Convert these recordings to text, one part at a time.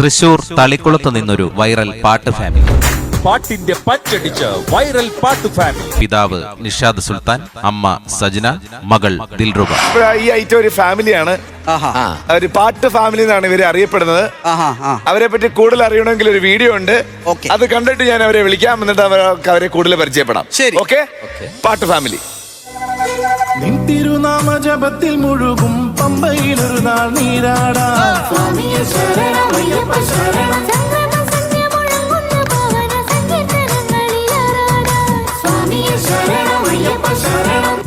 തൃശൂർ തളിക്കുളത്ത് നിന്നൊരു വൈറൽ പാട്ട് ഫാമിലി. പാട്ടിന്റെ പച്ചടിച്ച് വൈറൽ പാട്ട് ഫാമിലി. പിതാവ് നിഷാദ് സുൽത്താൻ അമ്മ സജന മകൾ ദിൽറുബ ഈ ഐറ്റം ഒരു ഫാമിലിയാണ്. ആഹാ. ഒരു പാട്ട് ഫാമിലി എന്നാണ് ഇവരെ അറിയപ്പെടുന്നത്. അവരെ പറ്റി കൂടുതൽ അറിയണമെങ്കിൽ ഒരു വീഡിയോ ഉണ്ട്. അത് കണ്ടിട്ട് ഞാൻ അവരെ വിളിക്കാം. എന്നിട്ട് അവർക്ക് അവരെ കൂടുതൽ പരിചയപ്പെടാം. ശരി. ഓക്കെ? പാട്ട് ഫാമിലി. നിൻ തിരുനാമ ജപത്തിൽ മുഴുകും പമ്പയിലൊരു നാൾ നീരാടാം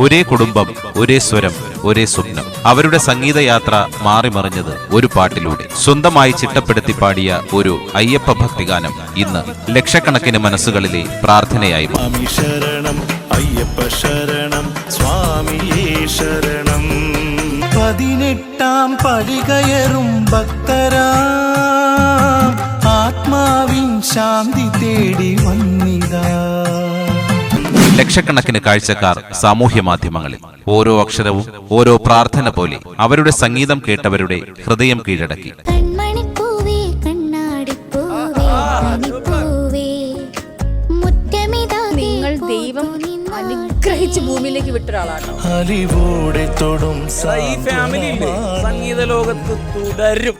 ഒരേ കുടുംബം ഒരേ സ്വരം ഒരേ സ്വപ്നം. അവരുടെ സംഗീതയാത്ര മാറിമറിഞ്ഞത് ഒരു പാട്ടിലൂടെ. സ്വന്തമായി ചിട്ടപ്പെടുത്തി പാടിയ ഒരു അയ്യപ്പ ഭക്തിഗാനം ഇന്ന് ലക്ഷക്കണക്കിന് മനസ്സുകളിലെ പ്രാർത്ഥനയായി. ശരണം അയ്യപ്പ ശരണം പതിനെട്ടാം പടി കയറും ഭക്തരാ. ആത്മാവിൻ ശാന്തി തേടി വന്നിതാ ലക്ഷക്കണക്കിന് കാഴ്ചക്കാർ സാമൂഹ്യ മാധ്യമങ്ങളിൽ. ഓരോ അക്ഷരവും ഓരോ പ്രാർത്ഥന പോലെ അവരുടെ സംഗീതം കേട്ടവരുടെ ഹൃദയം കീഴടക്കി. നിങ്ങൾ ദൈവം അനുഗ്രഹിച്ച് ഭൂമിയിലേക്ക് വിട്ട ഒരാളാണോ അലിവോടെ തൊടും സംഗീത ലോകത്ത് തുടരും.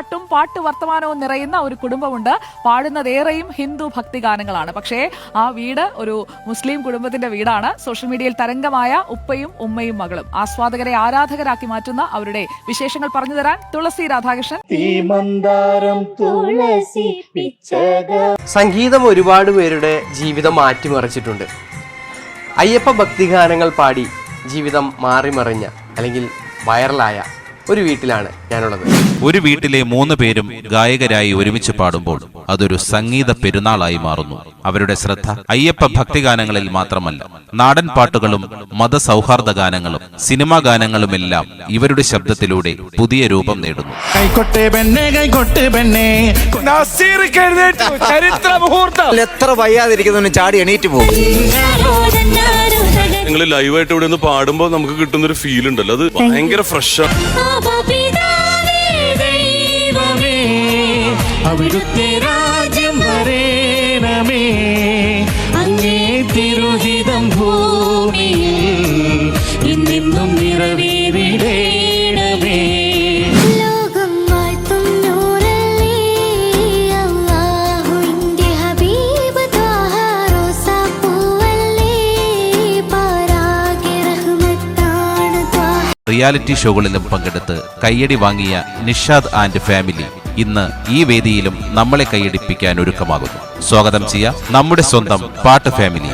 പാട്ടും പാട്ട് വർത്തമാനവും നിറയുന്ന ഒരു കുടുംബമുണ്ട്. പാടുന്നതേറെയും ഹിന്ദു ഭക്തി ഗാനങ്ങളാണ്. പക്ഷേ ആ വീട് ഒരു മുസ്ലിം കുടുംബത്തിന്റെ വീടാണ്. സോഷ്യൽ മീഡിയയിൽ തരംഗമായ ഉപ്പയും ഉമ്മയും മകളും. ആസ്വാദകരെ ആരാധകരാക്കി മാറ്റുന്ന അവരുടെ വിശേഷങ്ങൾ പറഞ്ഞു തരാൻ തുളസി രാധാകൃഷ്ണൻ. സംഗീതം ഒരുപാട് പേരുടെ ജീവിതം മാറ്റിമറിച്ചിട്ടുണ്ട്. അയ്യപ്പ ഭക്തിഗാനങ്ങൾ പാടി ജീവിതം മാറിമറിഞ്ഞ അല്ലെങ്കിൽ വൈറലായ ഒരു വീട്ടിലാണ് ഞാനുള്ളത്. ഒരു വീട്ടിലെ മൂന്ന് പേരും ഗായകരായി ഒരുമിച്ച് പാടുമ്പോൾ അതൊരു സംഗീത പെരുന്നാളായി മാറുന്നു. അവരുടെ ശ്രദ്ധ അയ്യപ്പ ഭക്തിഗാനങ്ങളിൽ മാത്രമല്ല നാടൻ പാട്ടുകളും മതസൗഹാർദ്ദ ഗാനങ്ങളും സിനിമാ ഗാനങ്ങളുമെല്ലാം ഇവരുടെ ശബ്ദത്തിലൂടെ പുതിയ രൂപം നേടുന്നു. എത്ര വയ്യാതിരിക്കുന്നവന് ചാടി എണീറ്റ് പോകും. നിങ്ങൾ ലൈവായിട്ട് ഇവിടെ നിന്ന് പാടുമ്പോൾ നമുക്ക് കിട്ടുന്ന ഒരു ഫീൽ ഉണ്ടല്ലോ. അത് ഭയങ്കര ഫ്രഷ് ആണ് അവിടുത്തെ രാജ്യം വരേണമേ. അങ്ങേ തിരുഹിതം റിയാലിറ്റി ഷോകളിലും പങ്കെടുത്ത് കയ്യടി വാങ്ങിയ നിഷാദ് ആൻഡ് ഫാമിലി ഇന്ന് ഈ വേദിയിലും നമ്മളെ കൈയടിപ്പിക്കാൻ ഒരുക്കമാകുന്നു. സ്വാഗതം ചെയ്യാം നമ്മുടെ സ്വന്തം പാട്ട് ഫാമിലി